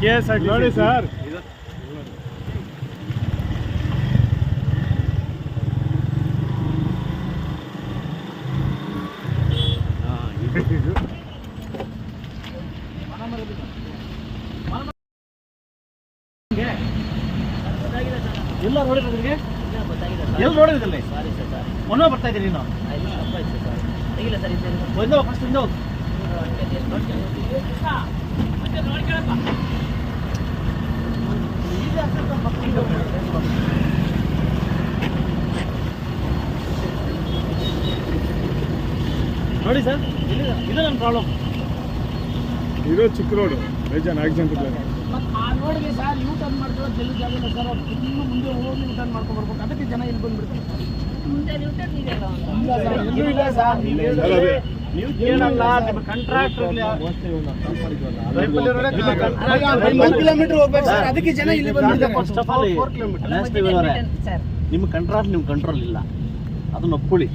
K S R ನೋಡಿ sir ಎಲ್ಲ ನೋಡಿದ್ರೆ ನಿಮಗೆ ಎಲ್ಲಿ ನೋಡಿದ್ರಲ್ಲಿ ಮೊನ್ನೆ ಬರ್ತಾ ಇದ್ದೀನಿ ನೀನು ಒಂದೋ ಫಸ್ಟ್ ಇಂದೋ ನೋಡಿ ಸರ್ ಇದು ನನ್ನ ಪ್ರಾಬ್ಲಮ್ ಇರೋ ಚಿಕ್ಕ ರೋಡು ಬೇಜಾನ್ ಆಕ್ಸಿಡೆಂಟ್ ಇಲ್ಲ ಆ ರೋಡ್ಗೆ ಸರ್ ಯೂ ಟರ್ನ್ ಮಾಡ್ಕೊಳ್ಳೋದು ಜಲ್ದಿ ಜಾಗ ಸರ್ ಮುಂದೆ ಹೋಗಿ ಯೂ ಟರ್ನ್ ಮಾಡ್ಕೊಂಡು ಬರ್ಬೇಕು. ಅದಕ್ಕೆ ಜನ ಇಲ್ಲಿ ಬಂದ್ಬಿಡ್ತಾರೆ. ನೀವು ಕೇಳಲ್ಲ ನಿಮ್ಮ ಅದಕ್ಕೆ ಜನ ಆಫ್ ಆಲ್ ನಿಮ್ಮ ಕಂಟ್ರಾಕ್ಟ್ ನಿಮ್ಮ ಕಂಟ್ರೋಲ್ ಇಲ್ಲ ಅದನ್ನ ಒಪ್ಕೊಳ್ಳಿ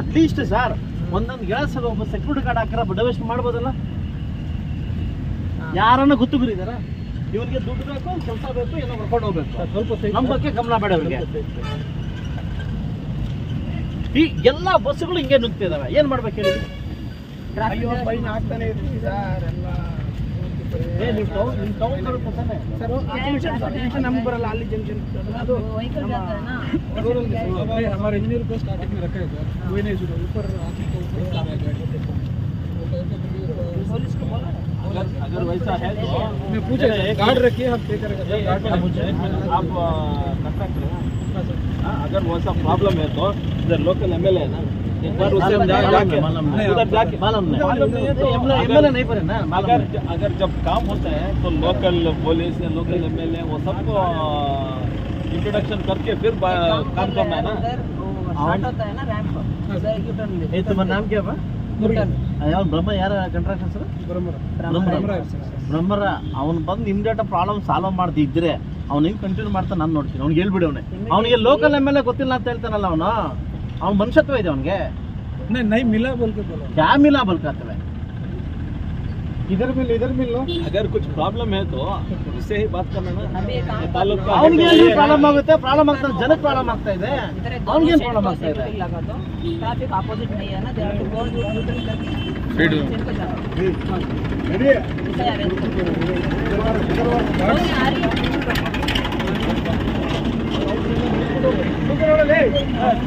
ಅಟ್ಲೀಸ್ಟ್ ಸರ್ ಒಂದೊಂದು ಗೆಳಸ ಒಬ್ಬ ಸೆಕ್ಯೂರಿಟಿ ಗಾರ್ಡ್ ಹಾಕಿರ ಬಡವೇಶ್ ಮಾಡ್ಬೋದಲ್ಲ? ಯಾರನ್ನ ಗೊತ್ತು ಗುರಿದಾರ ಇವ್ರಿಗೆ ದುಡ್ಡು ಬೇಕು ಕೆಲಸ ಬೇಕು ಏನೋ ಹೊರ್ಕೊಂಡು ಹೋಗ್ಬೇಕು ಸ್ವಲ್ಪ ನಮ್ಮ ಬಗ್ಗೆ ಗಮನ ಬೇಡ ಅವ್ರಿಗೆ ಈ ಎಲ್ಲ ಬಸ್ಸುಗಳು ಹಿಂಗೆ ನುಗ್ತಿದಾವೆ ಏನ್ ಮಾಡ್ಬೇಕು ಹೇಳಿ ಅಯ್ಯೋ ಫೈನ್ ಆಗ್ತಾನೆ ಇರ್ತೀವಿ ಸರ್ ಎಲ್ಲ ಏ ನೀವು ಟೌನ್ ನಿಮ್ಮ ಟೌನ್ ಬರುತ್ತೆ ತಾನೆ ಸರ್ ಹತ್ತು ನಿಮಿಷ ಸರ್ ಹತ್ತು ನಿಮಿಷ ನಮ್ಗೆ ಬರಲ್ಲ ಅಲ್ಲಿ ಜಂಕ್ಷನ್ ಅದು हमारे इंजीनियर को स्टार्टिंग में रखा है सर कोई नहीं जुड़ा ऊपर आदमी रहा है अगर वैसा है तो मैं पूछे गार्ड रखिए हम पे करेंगे। आप आप कंट्रैक्टर है हाँ, अगर वैसा प्रॉब्लम है तो इधर लोकल एमएलए है ना एक बार उससे हम जाके उधर जाके मालूम नहीं। मालूम नहीं है तो एमएलए नहीं पड़े ना अगर अगर जब काम होता है तो लोकल पुलिस या लोकल एमएलए वो सबको इंट्रोडक्शन करके फिर काम करना है ना। होता है ना ए तुम्हारा नाम क्या बा ಬ್ರಹ್ಮ ಯಾರ ಕಂಟ್ರಾಕ್ಟರ್ ಸರ್ ಬ್ರಹ್ಮರ. ಅವ್ನು ಬಂದು ಇಮ್ಡಿಯೇಟ್ ಪ್ರಾಬ್ಲಮ್ ಸಾಲ್ವ್ ಮಾಡ್ತಿದ್ರೆ ಅವ್ನ ಹಿಂಗ್ ಕಂಟಿನ್ಯೂ ಮಾಡ್ತಾನೆ ನಾನು ನೋಡ್ತೀನಿ. ಅವ್ನಿಗೆ ಹೇಳ್ಬಿಡಿ ಅವನೇ. ಅವನಿಗೆ ಲೋಕಲ್ ಎಂ ಎಲ್ ಎ ಗೊತ್ತಿಲ್ಲ ಅಂತ ಹೇಳ್ತಾನಲ್ಲ ಅವನು. ಅವ್ನ ಮನುಷ್ಯತ್ವ ಇದೆ ಅವನಿಗೆ. ನೈ ಮಿಲಾ ಬಲ್ಕ ಯಾ ಮಿಲಾ इधर मिल इधर मिल लो अगर कुछ प्रॉब्लम है तो उससे ही बात करना ना ये ताल्लुक का ಅವನಿಗೆ head है। ಪ್ರಾಬ್ಲಮ್ ಆಗುತ್ತೆ ಪ್ರಾಬ್ಲಮ್ ಆಗ್ತದೆ ಜನಕ್ಕೆ ಪ್ರಾಬ್ಲಮ್ ಆಗ್ತಾ ಇದೆ ಅವ್ನಿಗೇನು ಪ್ರಾಬ್ಲಮ್ ಆಗ್ತಾ ಇದೆ ट्रैफिक अपोजिट नहीं है ना they have to go to neutral करके ऐसा है arrange करके। आ रही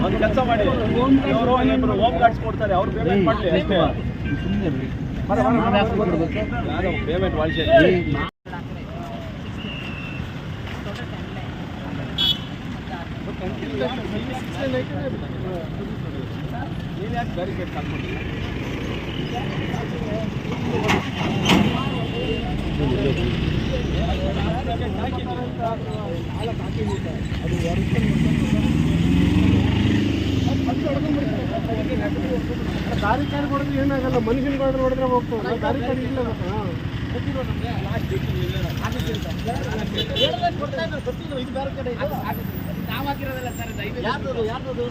ಒಂದು ಕೆಲಸ ಮಾಡಿ ಇವರು ಇಬ್ರು ಹೋಮ್ ಗಾರ್ಡ್ಸ್ ಕೊಡ್ತಾರೆ ಅವ್ರು ಪೇಮೆಂಟ್ ಮಾಡಲಿ ಅಷ್ಟೇ ನಾನು ಪೇಮೆಂಟ್ ಮಾಡಿಸಿ ನೀನು ಯಾಕೆ ಬ್ಯಾರಿಕೇಡ್ ಹಾಕ್ಕೊಂಡಿಲ್ಲ ದಾರಿ ಕಾರ್ ಹೊಡೆದ್ರೆ ಏನಾಗಲ್ಲ? ಮನುಷ್ಯನ ಗಾಡಿ ಹೊಡೆದ್ರೆ ಹೋಗ್ತಾವೆ ದಾರಿ ಕಾರ್ ಇಲ್ಲ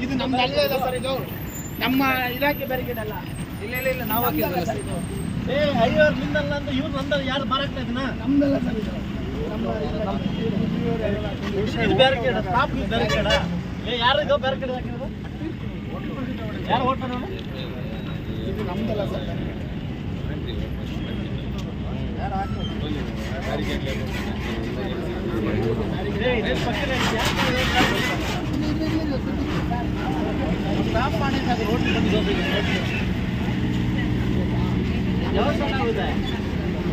ಇದು ನಮ್ದು ಅಲ್ಲೇ ಇಲ್ಲ ಸರ್ ಇದು ನಮ್ಮ ಇಲಾಖೆ ಬ್ಯಾರಿಕೇಡ್ ಅಲ್ಲ. ಇಲ್ಲ ಇಲ್ಲ ಇಲ್ಲ ನಾವು ಹಾಕಿರೋದಲ್ಲ ಸರ್ ಇದು. ಏ ಅಯ್ಯೋ ನಿಂದಲ್ಲ ಅಂತ ಇವ್ರು ನಂದ ಯಾರು ಮಾರಾಕ್ತಾ ಇದನ್ನ ನಮ್ದಲ್ಲ ಸರ್ ಇದು. ಬ್ಯಾರಿಕೇಡ್ ಸ್ಟಾಪ್ ಬ್ಯಾರಿಕೇಡ ಏ ಯಾರು ಇದು ಬ್ಯಾರಿಕೇಡ್ ಹಾಕಿರೋದು? ಯಾವಾಗ ಸ್ಟಾರ್ಟ್ ಆಗುತ್ತೆ?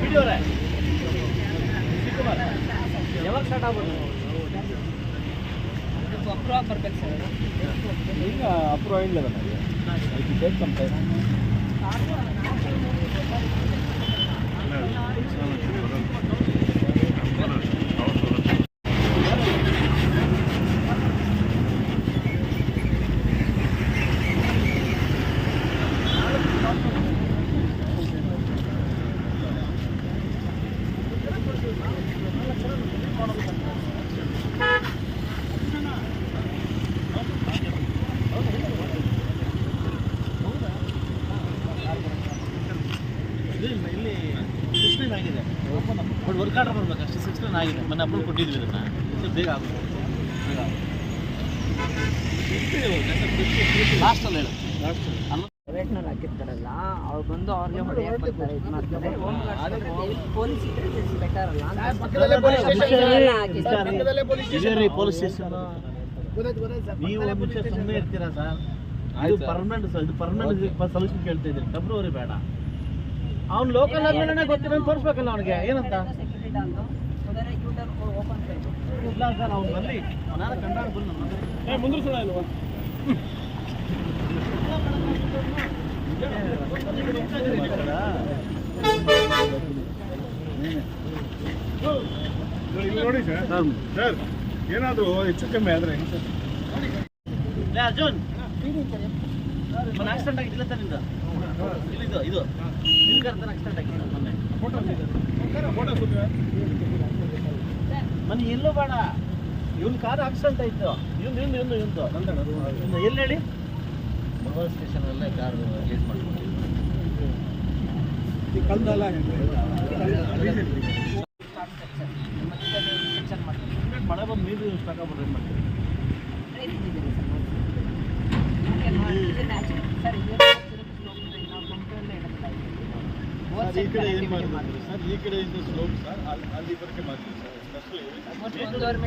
ವಿಡಿಯೋರೆ ಯಾವಾಗ ಸ್ಟಾರ್ಟ್ ಆಗ್ಬೋದು? ಅಪ್ರೂವ್ ಬರ್ಬೇಕು ಸರ್ ಈಗ ಅಪ್ರೂವ್ ಆಗಿಲ್ಲ ನನಗೆ ಟೇಕ್ ಸಮ್ ಟೈಮ್ ಇಲ್ಲಿ ಚೆನ್ನಾಗಿದೆ ಮೊನ್ನೆ ಅಪ್ರೂವ್ ಕೊಟ್ಟಿದ್ವಿ ಇದನ್ನ ಇದು ಬೇಗ ಆಗುತ್ತೆ ಲಾಸ್ಟಲ್ಲಿ ಹೇಳು. ಪ್ರೈವೇಟ್ನವ್ರು ಹಾಕಿರ್ತಾರಲ್ಲ ಅವ್ರು ಬಂದು ಅವ್ರಿಗೆ ಹೊಡೆಯಕ್ಕೆ ಬರ್ತಾರೆ ಇದು ಮಾಡ್ತಾರೆ. ಹೋಮ್ ಗಾರ್ಡ್ಸ್ ಪೊಲೀಸ್ ಇದ್ರೆ ಬೆಟರ್ ಅಲ್ಲ ಸ್ಟೇಷನ್ ನೀವು ಒಂದು ಸುಮ್ಮನೆ ಇರ್ತೀರಾ ಸರ್? ಇದು ಪರ್ಮನೆಂಟ್ ಇದು ಪರ್ಮನೆಂಟ್ ಸೊಲ್ಯೂಷನ್ ಕೇಳ್ತಾ ಇದ್ದೀನಿ. ಫೆಬ್ರವರಿ ಬೇಡ. ಅವ್ನು ಲೋಕಲ್ ಆದ್ಮೇಲೆ ಗೊತ್ತಿರೋ ತೋರಿಸ್ಬೇಕಲ್ಲ ಅವ್ನಿಗೆ. ಏನಂತ? ಸೆಕ್ಯೂರಿಟಿ ಡಾಲ್ದು ಉದರ ಕ್ಯೂಟರ್ ಓಪನ್ ಬೇಕು ಇಲ್ಲ ಸರ್ ಅವ್ನು ಬರಲಿ ಅವನಾರ ಕಂಡಾಗ ಬಂದು ನನ್ನ ಮುಂದ್ರಿಸೋಣ ಇಲ್ವಾ ಇಲ್ಲಿ ನೋಡಿ ಸರ್ ಸರ್ ಏನಾದರೂ ಹೆಚ್ಚು ಕಮ್ಮಿ ಆದರೆ ಹೆಂಗೆ ಸರ್? ಲೇ ಅರ್ಜುನ್. ಮೊನ್ನೆ ಆಕ್ಸಿಡೆಂಟ್ ಆಗಿದ್ದಿಲ್ಲ ಸರ್ ನಿಂದು? ಇಲ್ಲಿದು ಇದು? ನಿನ್ ಕರ್ತನ ಆಕ್ಸಿಡೆಂಟ್ ಆಗಿದೆ ಮೊನ್ನೆ. ಮೊನ್ನೆ ಎಲ್ಲೂ ಬೇಡ. ಇವನ್ ಕಾರ್ ಆಕ್ಸಿಡೆಂಟ್ ಆಯ್ತು. ಇವ್ನು ಇವ್ನು ಇವ್ನು ಇವ್ದು ಇವ್ನು ಎಲ್ಲಿ ಹೇಳಿ? ಮೊಬೈಲ್ ಸ್ಟೇಷನ್ ಅಲ್ಲೇ ಕಾರ್ ಲೇಟ್ ಮಾಡ್ಕೊಂಡು ಕಲ್ದಲ್ಲ ಮಳೆ ಬಂದು ನೀರು ಏನು ಮಾಡ್ತೀವಿ ಸರ್ ಈ ಕಡೆ ಏನು ಮಾಡಿದ್ರು ಸರ್ ಈ ಕಡೆ ಇಂದ ಸ್ಲೋಪ್ ಸರ್ ಅಲ್ಲಿ ಬರಕ್ಕೆ ಮಾಡಿದ್ರು ಸರ್ ಸ್ಪೆಷಲಿ ಆಲ್ಮೋಸ್ಟ್ ಒಂದೂವರೆ